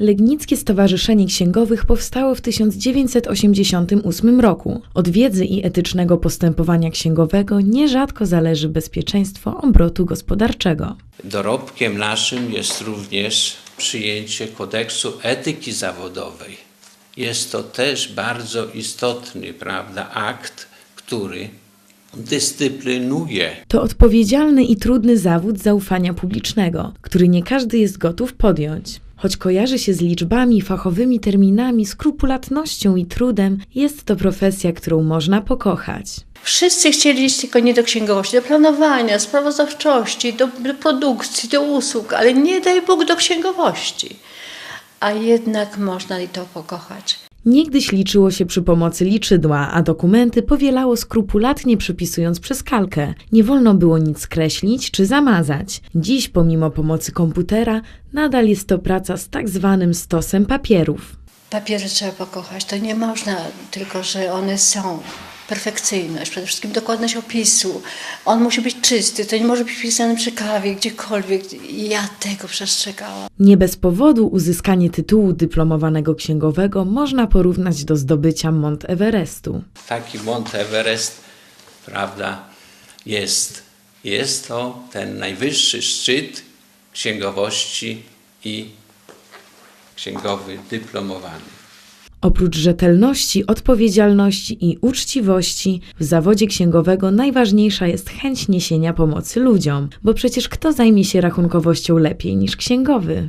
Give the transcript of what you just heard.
Legnickie Stowarzyszenie Księgowych powstało w 1988 roku. Od wiedzy i etycznego postępowania księgowego nierzadko zależy bezpieczeństwo obrotu gospodarczego. Dorobkiem naszym jest również przyjęcie kodeksu etyki zawodowej. Jest to też bardzo istotny, prawda, akt, który dyscyplinuje To odpowiedzialny i trudny zawód zaufania publicznego, który nie każdy jest gotów podjąć. Choć kojarzy się z liczbami, fachowymi terminami, skrupulatnością i trudem, jest to profesja, którą można pokochać. Wszyscy chcieli iść tylko nie do księgowości, do planowania, sprawozdawczości, do, do produkcji, do usług, ale nie daj Bóg do księgowości. A jednak można i to pokochać. Niegdyś liczyło się przy pomocy liczydła, a dokumenty powielało skrupulatnie przepisując przez kalkę. Nie wolno było nic skreślić czy zamazać. Dziś, pomimo pomocy komputera, nadal jest to praca z tak zwanym stosem papierów. Papiery trzeba pokochać. To nie można tylko, że one są. Perfekcyjność, przede wszystkim dokładność opisu. On musi być czysty, to nie może być pisane przy kawie, gdziekolwiek. I Ja tego przestrzegałam. Nie bez powodu uzyskanie tytułu dyplomowanego księgowego można porównać do zdobycia Mont Everestu. taki Mont Everest, prawda, jest. Jest to ten najwyższy szczyt księgowości i księgowy dyplomowany. Oprócz rzetelności, odpowiedzialności i uczciwości, w zawodzie księgowego najważniejsza jest chęć niesienia pomocy ludziom, bo przecież kto zajmie się rachunkowością lepiej niż księgowy?